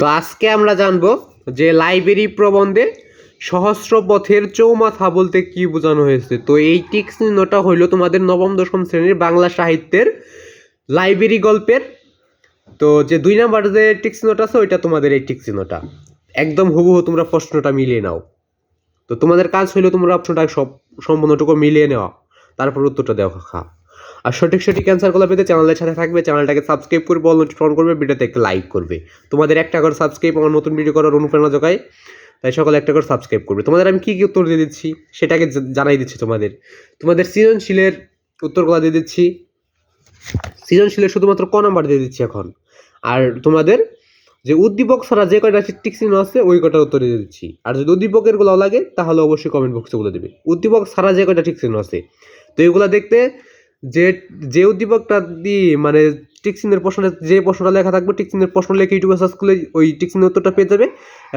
তো আজকে আমরা জানব যে লাইব্রেরি প্রবন্ধে সহস্র পথের চৌমাথা বলতে কি বোঝানো হয়েছে। তো এই টিক চিহ্নটা হইল তোমাদের নবম, দশম শ্রেণির বাংলা সাহিত্যের লাইব্রেরি গল্পের। তো যে দুই নাম্বার যে টিক চিহ্নটা আছে, ওইটা তোমাদের এই টিক চিহ্নটা একদম হুবহু তোমরা প্রশ্নটা মিলিয়ে নাও। তো তোমাদের কাজ হইল তোমরা অপশনটা সব সম্পূর্ণটুকু মিলিয়ে নেওয়া। তারপর উত্তরটা দেওয়া খা। আর সঠিক সঠিক অ্যান্সারগুলো পেতে চ্যানেলের সাথে থাকবে চ্যানেলটাকে সাবস্ক্রাইব করবে অল নোটিফিকেশন করবে, ভিডিওতে একটা লাইক করবে। তোমাদের একটা করে সাবস্ক্রাইব আমার নতুন ভিডিও করার অনুপ্রেরণা যোগায়, তাই সকলে একটা করে সাবস্ক্রাইব করবে। তোমাদের আমি কী কী উত্তর দিয়ে দিচ্ছি, সেটাকে জানাই দিচ্ছি তোমাদের। তোমাদের সৃজনশীলের উত্তরগুলো দিয়ে দিচ্ছি। সৃজনশীলের শুধুমাত্র ক নাম্বার দিয়ে দিচ্ছি এখন। আর তোমাদের যে উদ্দীপক ছাড়া যে কয়টা টিক চিহ্ন আছে, ওই কটার উত্তর দিয়ে দিচ্ছি। আর যদি উদ্দীপকেরগুলো লাগে, তাহলে অবশ্যই কমেন্ট বক্সে বলে দেবে। উদ্দীপক ছাড়া যে কয়টা টিক চিহ্ন আছে। তো এগুলো দেখতে যে যে উদ্দীপকটা দিয়ে মানে টিক চিহ্নের প্রশ্নে, যে প্রশ্নটা লেখা থাকবে, টিক চিহ্নের প্রশ্ন লিখে ইউটিউবে সার্চ করলে ওই টিক চিহ্নের উত্তরটা পেয়ে যাবে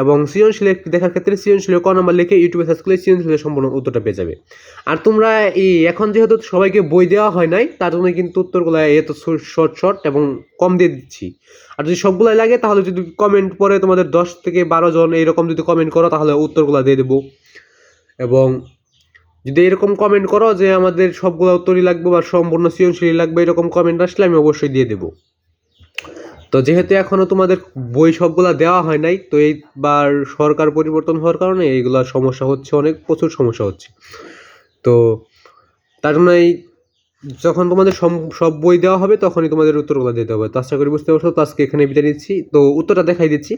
এবং সৃজনশীল দেখার ক্ষেত্রে সৃজনশীল ক নাম্বার লিখে ইউটিউবে সার্চ করলে সৃজনশীলের সম্পূর্ণ উত্তরটা পেয়ে যাবে। আর তোমরা এই, এখন যেহেতু সবাইকে বই দেওয়া হয় নাই, তার জন্য কিন্তু উত্তরগুলো এত শর্ট শর্ট এবং কম দিয়ে দিচ্ছি। আর যদি সবগুলাই লাগে, তাহলে যদি কমেন্ট পরে তোমাদের দশ থেকে বারো জন এইরকম যদি কমেন্ট করো, তাহলে উত্তরগুলো দিয়ে দেবো। এবং যদি এরকম কমেন্ট করো যে আমাদের সবগুলো উত্তরই লাগবে বা সম্পূর্ণ সৃজনশীল লাগবে, এরকম কমেন্ট আসলে আমি অবশ্যই দিয়ে দেবো। তো যেহেতু এখনও তোমাদের বই সবগুলো দেওয়া হয় নাই, তো এইবার সরকার পরিবর্তন হওয়ার কারণে এইগুলো সমস্যা হচ্ছে, অনেক প্রচুর সমস্যা হচ্ছে। তো তার জন্য এই যখন তোমাদের সব বই দেওয়া হবে তখনই তোমাদের উত্তরগুলো দিতে হবে। তো আশা করি বুঝতে পারছ, তো আজকে এখানে বিদায় দিচ্ছি তো উত্তরটা দেখাই দিচ্ছি।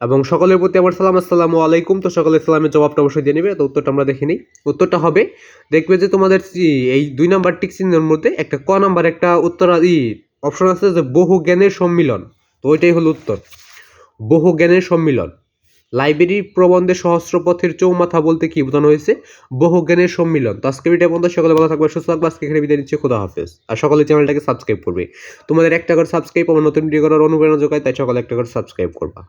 এবং সকলের প্রতি আমার সালাম, আসসালামু আলাইকুম। তো সকলের সালামের জবাবটা অবশ্যই দিয়ে নেবে। তো উত্তরটা আমরা দেখে নিই। উত্তরটা হবে, দেখবে যে তোমাদের এই দুই নাম্বার টিক চিহ্নের মধ্যে একটা ক নাম্বার, একটা উত্তর, ই অপশন আছে যে বহু জ্ঞানের সম্মিলন। তো ওইটাই হলো উত্তর। বহু জ্ঞানের সম্মিলন। লাইব্রেরি প্রবন্ধে সহস্র পথের চৌমাথা বলতে কি বোঝানো হয়েছে? বহু জ্ঞানের সম্মিলন। তো আজকে ভিডিও বন্ধু সকলে ভালো থাকবে সুস্থ থাকবে আজকে এখানে বিদায় নিচ্ছে। খোদা হাফেজ। আর সকলে চ্যানেলটাকে সাবস্ক্রাইব করবে। তোমাদের একটা করে সাবস্ক্রাইব আমার নতুন ভিডিও করার অনুপ্রেরণা যোগায়, তাই সকলে একটা করে সাবস্ক্রাইব করবা।